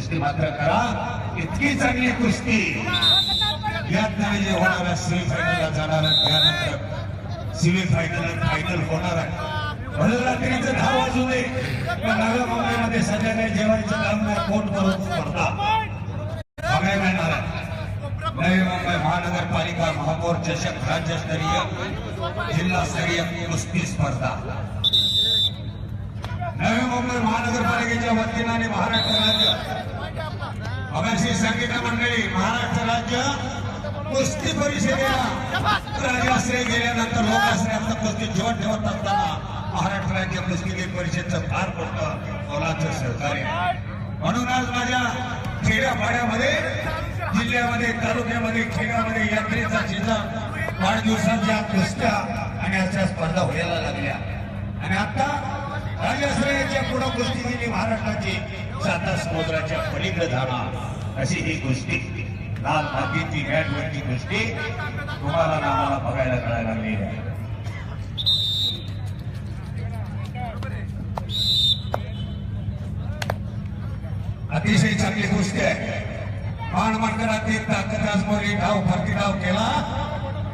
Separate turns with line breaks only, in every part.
कुस्ती मात्र करा. इतकी चांगली कुस्ती. यात नाही जे होणार आहे सेमी फायनलला जाणार आहे त्यानंतर सेमी फायनल फायनल होणार आहे. म्हणून रात्रीचं दहा वाजू नये पण नव्या मुंबईमध्ये संध्याकाळी जेवायचं काम नाही कोण करून स्पर्धा. बघायला मिळणार आहे. नवी मुंबई महानगरपालिका महापौर चषक राज्यस्तरीय जिल्हास्तरीय कुस्ती स्पर्धा. नवी मुंबई महानगरपालिकेच्या वतीनं आणि महाराष्ट्र राज्य अभिषेक सांगितलं मंडळी महाराष्ट्र राज्य कुस्ती परिषदेला राजाश्रय गेल्यानंतर लोकाश्रयाचं कुस्ती जेवण ठेवत असताना महाराष्ट्र राज्य कुस्ती परिषदचं फार मोठं मोलाचं सहकार्य म्हणून आज माझ्या खेड्यापाड्यामध्ये जिल्ह्यामध्ये तालुक्यामध्ये खेड्यामध्ये यात्रेचा सीझन वाढदिवसांच्या कुस्त्या आणि अशा स्पर्धा व्हायला लागल्या. आणि आता राजाश्रयाच्या पुढं कुस्ती दिली महाराष्ट्राची. साता समुद्राच्या पलीकडे जाणार अशी ही गोष्टी. लाल मातीची मॅटवरची गोष्टी तुम्हाला ना बघायला कळायला लागलेली आहे. अतिशय चांगली गोष्ट आहे. मान मंडळातील ताकद आजमावली डाव फरती डाव केला.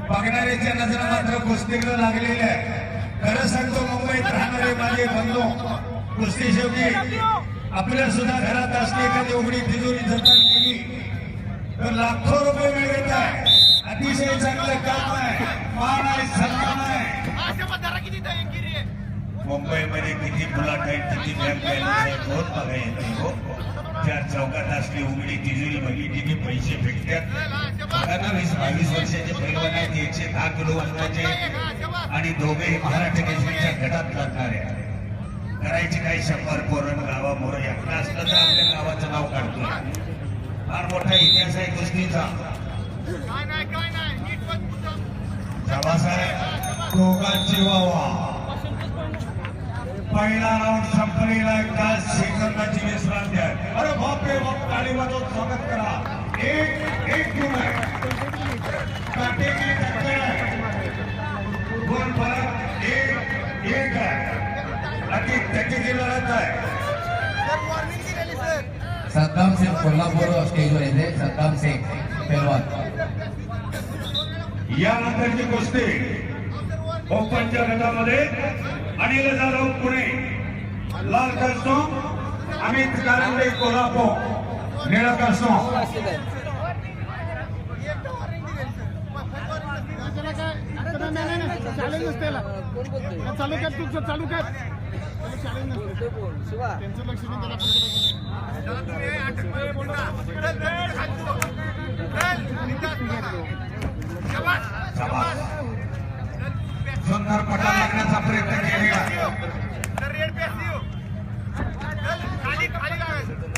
बघणाऱ्याच्या नजर मात्र कुस्तीकडे लागलेली आहे खरं सांगतो मुंबईत राहणारे माझे बंधू कुस्ती शेवटी आपल्या सुद्धा घरात असली एखादी उघडी तिजोरी जतन केली तर लाखो रुपये मिळत आहे. अतिशय चांगलं काम आहे. मान आहे सन्मान आहे. मुंबईमध्ये किती मुलाट आहेत किती बँक बॅलन्स आहे बघा येते हो. त्या चौकात असली उघडी तिजोरी बघितली की पैसे भेटतात. बघा ना वीस बावीस वर्षाचे पैलवान आहेत एकशे दहा किलो वजनाचे. आणि दोघे महाराष्ट्र केसरीच्या गटात लढणारे आहेत. करायची काही शंभर पोरण गावा मोर एकटा असलं तर आपल्या गावाचं नाव काढतो. फार मोठा इतिहास आहे
गोष्टीचा
बाबासाहेब दोघांची वावा. पहिला राऊंड संपलेला एकदा सेकंदाची विश्रांती आहे. अरे बापे बाप टाळी वाजवून स्वागत करा. एक एक गुण आहे. काटेकी आहे
सद्दाम सिंग कोल्हापूर स्टेजवर येते सद्दाम सिंग पेलवान
यानंतरची कुस्ती ओपनच्या गटामध्ये अनिल जाधव पुणे लाल करसो अमित कारंडे कोल्हापूर निळा
याला. चालू कर तुझं चालू कर. त्यांचं लक्ष नाही त्याला
सुंदर पटा लागण्याचा प्रयत्न केलेला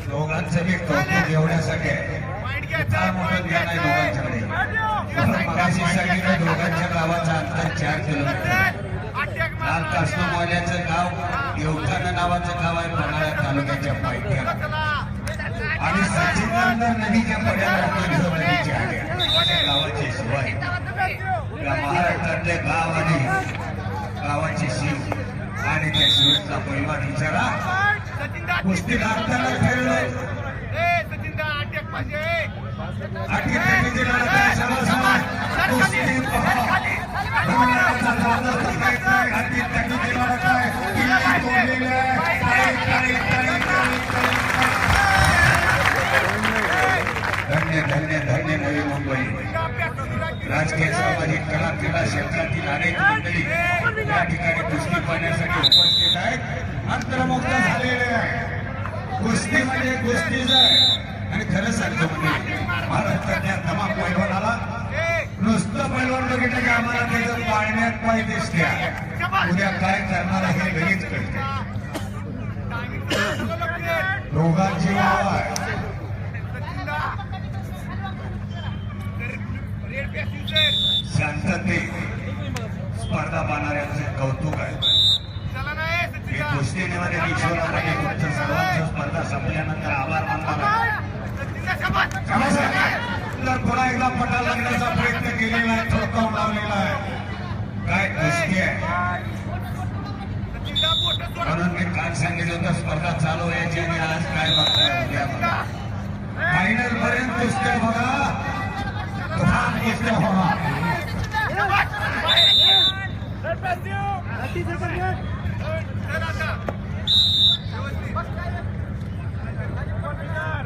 दोघांचं बी कौतुक एवढ्यासाठी मोठं ज्ञान आहे दोघांच्याकडे. मगाशी सांगितलं दोघांच्या गावाचा अंतर चार किलोमीटर
अटॅक
लाल काष्ण गाव येवठाणा नावाचं गाव आहे पन्हाळा तालुक्याच्या पायथ्याला. आणि सचिननंदन नदीच्या पड्याला तीर्थ नदीची गावाची शिवाय या महाराष्ट्रातले गाव आणि गावाची शिव आणि त्या शिवचा परिवार विचारा. कुस्ती लागताना ठरलंय
ए
लढत आहे समाज कुस्ती पहा. क्षेत्रातील अनेक मंडळी या ठिकाणी कुस्ती पाहण्यासाठी उपस्थित आहेत. अंतर्मुक्त झालेले आहे. कुस्ती म्हणजे कुस्तीच आहे आणि खरं सांगतो म्हणजे महाराष्ट्रातल्या तमाम पैलवानाला नुसतं पैलवान बघितलं की आम्हाला त्याचं पाळण्यात पाय दिसत्या उद्या काय करणार हे लगेच कळते. दोघांची आहे
सर
शांतते. स्पर्धा पाहणाऱ्यांचे कौतुक आहे.
चला ना ए सचिन
हे ईश्वरामध्ये तुमचं सर्वांचं स्पर्धा संपल्यानंतर आभार मानणार तर पुन्हा एकदा पटा लागण्याचा प्रयत्न केलेला आहे. थोडकावून लावलेला आहे. काय कुस्ती आहे. म्हणून मी काल सांगितलं होतं स्पर्धा चालू व्हायची आणि आज काय बघताय फायनल पर्यंत कुस्त्या बघा.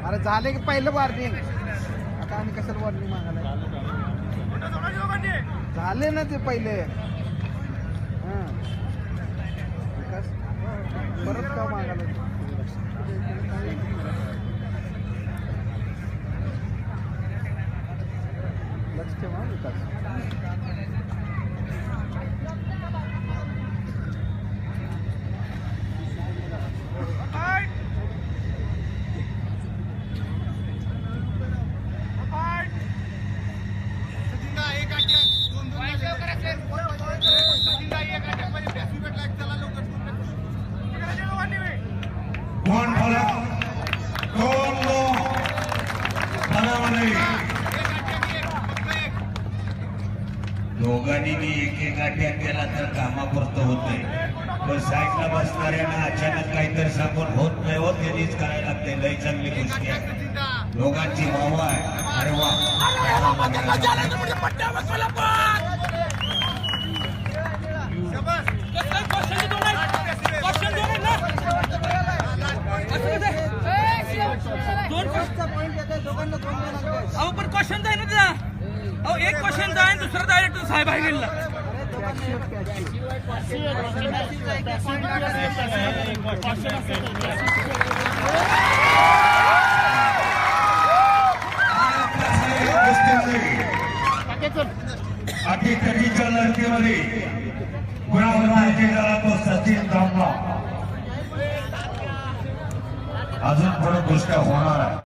अरे झाले की पहिलं वॉर्निंग आता आम्ही कसं वॉर्निंग मागायला? झाले ना ते पहिले. परत का मागायला? लक्ष ठेवा विकास.
गाठ्या केला तर कामापुरतं होते पण साईडला बसणाऱ्यांना अचानक काहीतरी सांगून होत नाही होत त्यांनीच करायला लागते लई चांगली गोष्टी आहे. लोकांची वावा आहे. अरे वा.
अहो पण क्वेश्चन आहे ना त्याचा अहो एक क्वेश्चन आहे दुसरा डायरेक्ट साहेब आहे गेला
अटीतटीच्या लढतीमध्ये गुणावरती झाला तो सचिन धामला अजून पुढे गोष्ट होणार आहे.